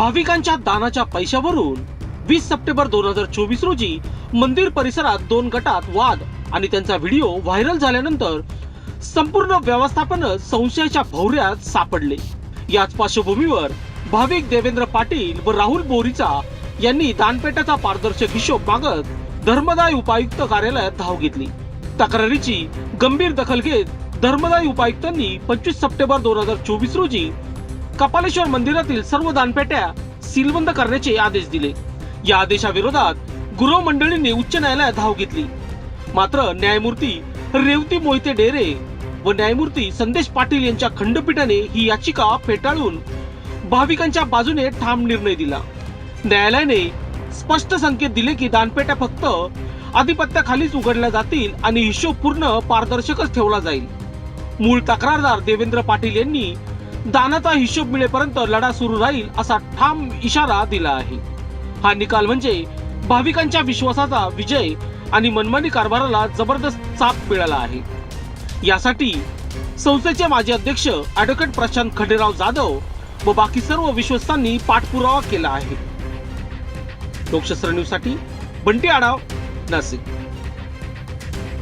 भाविकांच्या दानाच्या पैशावरून वीस सप्टेंबर दोन हजार चोवीस रोजी मंदिर परिसरात दोन गटात वाद आणि त्यांचा व्हिडिओ व्हायरल झाल्यानंतर संपूर्ण व्यवस्थापन संशयाच्या भौऱ्यात सापडले. याच पार्श्वभूमीवर भाविक देवेंद्र पाटील व राहुल बोरीचा यांनी दानपेटाचा पारदर्शक हिशोब मागत धर्मदाय उपायुक्त कार्यालयात धाव घेतली. तक्रारीची गंभीर दखल घेत धर्मदाय उपायुक्तांनी पंचवीस सप्टेंबर दोन हजार चोवीस रोजी कपालेश्वर मंदिरातील सर्व दानपेट्या सीलबंद करण्याचे आदेश दिले. या आदेशाविरोधात गृह मंडळींनी उच्च न्यायालयात धाव घेतली. मात्र न्यायमूर्ती रेवती मोहिते डेरे व न्यायमूर्ती संदेश पाटील यांच्या खंडपीठाने ही याचिका फेटाळून भाविकांच्या बाजूने ठाम निर्णय दिला. न्यायालयाने स्पष्ट संकेत दिले की दानपेट्या फक्त आधिपत्याखालीच उघडल्या जातील आणि हिशोब पूर्ण पारदर्शकच ठेवला जाईल. मूळ तक्रारदार देवेंद्र पाटील यांनी दानाचा हिशोब मिळेपर्यंत लढा सुरू राहील असा ठाम इशारा दिला आहे. हा निकाल म्हणजे भाविकांच्या विश्वासाचा विजय आणि मनमानी कारभाराला जबरदस्त चाप मिळाला आहे. यासाठी संस्थेचे माजी अध्यक्ष ॲडव्होकेट प्रशांत खंडेराव जाधव व बाकी सर्व विश्वस्तांनी पाठपुरावा केला आहे. लोकशास्त्र न्यूजसाठी बंटी आढाव नाशिक.